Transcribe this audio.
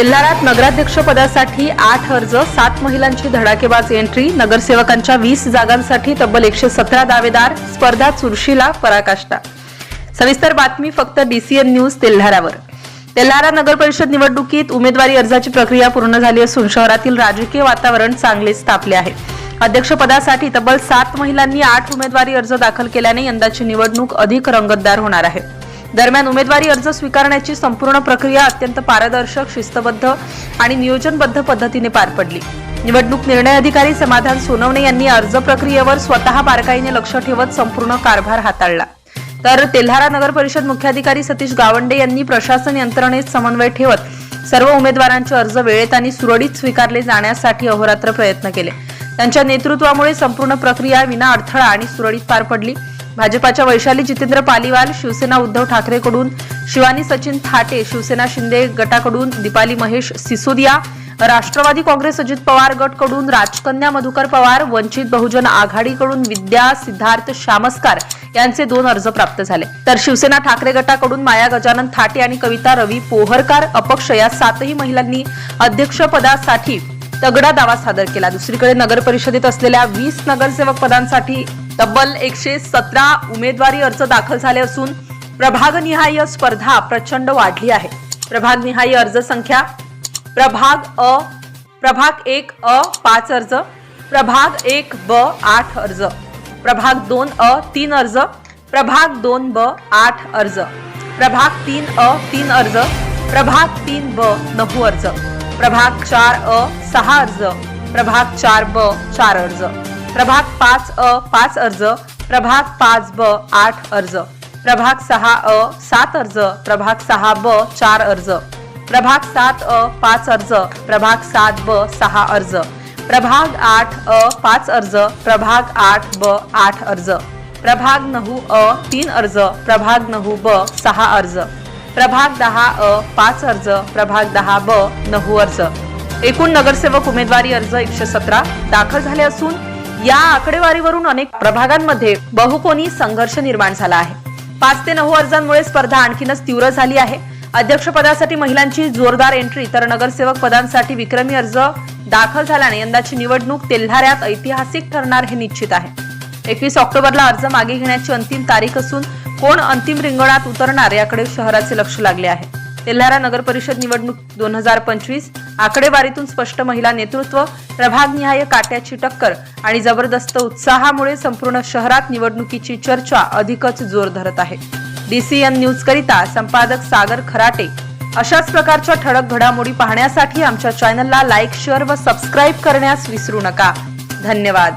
तेल्हारात नगराध्यक्षपदासाठी आठ अर्ज सात महिलांची धडाकेबाज एंट्री नगरसेवकांच्या वीस जागांसाठी तब्बल एकशे सतरा दावेदार स्पर्धा चुरशीला पराकाष्ठा. सविस्तर बातमी फक्त डीसीएन न्यूज तेल्हारावर. तेल्हारा नगर परिषद निवडणुकीत उमेदवारी अर्जाची प्रक्रिया पूर्ण झाली असून शहरातील राजकीय वातावरण चांगलेच तापले आहे. अध्यक्षपदासाठी तब्बल सात महिलांनी आठ उमेदवारी अर्ज दाखल केल्याने यंदाची निवडणूक अधिक रंगतदार होणार आहे. दरम्यान उमेदवारी अर्ज स्वीकारण्याची संपूर्ण प्रक्रिया अत्यंत पारदर्शक शिस्तबद्ध आणि नियोजनबद्ध पद्धतीने पार पडली. निवडणूक निर्णय अधिकारी समाधान सोनवणे यांनी अर्ज प्रक्रियेवर स्वतः बारकाईने लक्ष ठेवत संपूर्ण कारभार हाताळला. तर तेल्हारा नगर परिषद मुख्याधिकारी सतीश गावंडे यांनी प्रशासन यंत्रणेत समन्वय ठेवत सर्व उमेदवारांचे अर्ज वेळेत आणि सुरळीत स्वीकारले जाण्यासाठी अहोरात्र प्रयत्न केले. त्यांच्या नेतृत्वामुळे संपूर्ण प्रक्रिया विना अडथळा आणि सुरळीत पार पडली. भाजपाच्या वैशाली जितेंद्र पालीवाल शिवसेना उद्धव ठाकरेकडून शिवानी सचिन थाटे शिवसेना शिंदे गटाकडून दीपाली महेश सिसोदिया राष्ट्रवादी काँग्रेस अजित पवार गटकडून राजकन्या मधुकर पवार वंचित बहुजन आघाडीकडून विद्या सिद्धार्थ शामस्कार यांचे दोन अर्ज प्राप्त झाले. तर शिवसेना ठाकरे गटाकडून माया गजानन थाटे आणि कविता रवी पोहरकार अपक्ष या सातही महिलांनी अध्यक्षपदासाठी तगडा दावा सादर केला. दुसरीकडे नगर परिषदेत असलेल्या वीस नगरसेवक पदांसाठी तब्बल एकशे सतरा उमेदवारी अर्ज दाखल झाले असून प्रभागनिहाय स्पर्धा प्रचंड वाढली आहे. प्रभागनिहाय अर्ज संख्या प्रभाग अ प्रभाग एक अ पाच अर्ज प्रभाग एक ब आठ अर्ज प्रभाग दोन अ तीन अर्ज प्रभाग दोन ब आठ अर्ज प्रभाग तीन अ तीन अर्ज प्रभाग तीन ब नऊ अर्ज प्रभाग चार अ सहा अर्ज प्रभाग चार ब चार अर्ज. प्रभाग पाच अ पाच अर्ज प्रभाग पाच ब आठ अर्ज प्रभाग सहा अ सात अर्ज प्रभाग सहा ब चार अर्ज प्रभाग सात अ पाच अर्ज प्रभाग सात ब सहा अर्ज प्रभाग आठ अ पाच अर्ज प्रभाग आठ ब आठ अर्ज प्रभाग नऊ अ तीन अर्ज प्रभाग नऊ ब सहा अर्ज प्रभाग दहा अ पाच अर्ज प्रभाग दहा ब नऊ अर्ज एकूण नगरसेवक उमेदवारी अर्ज एकशे सतरा दाखल झाले असून या आकडेवारीवरून अनेक प्रभागांमध्ये बहुकोनी संघर्ष निर्माण झाला आहे. पाच ते नऊ अर्जांमुळे स्पर्धा आणखीनच तीव्र झाली आहे. अध्यक्षपदासाठी महिलांची जोरदार एंट्री तर नगरसेवक पदांसाठी विक्रमी अर्ज दाखल झाल्याने यंदाची निवडणूक तेल्हाऱ्यात ऐतिहासिक ठरणार हे निश्चित आहे. एकवीस ऑक्टोबरला अर्ज मागे घेण्याची अंतिम तारीख असून कोण अंतिम रिंगणात उतरणार याकडे शहराचे लक्ष लागले आहे. तेल्हारा नगर परिषद निवडणूक दोन हजार पंचवीस आकडेवारीतून स्पष्ट महिला नेतृत्व प्रभागनिहाय काट्याची टक्कर आणि जबरदस्त उत्साहामुळे संपूर्ण शहरात निवडणुकीची चर्चा अधिकच जोर धरत आहे. डीसीएन न्यूज करिता संपादक सागर खराटे अशाच प्रकारच्या ठळक घडामोडी पाहण्यासाठी आमच्या चॅनलला लाईक शेअर व सबस्क्राईब करण्यास विसरू नका. धन्यवाद.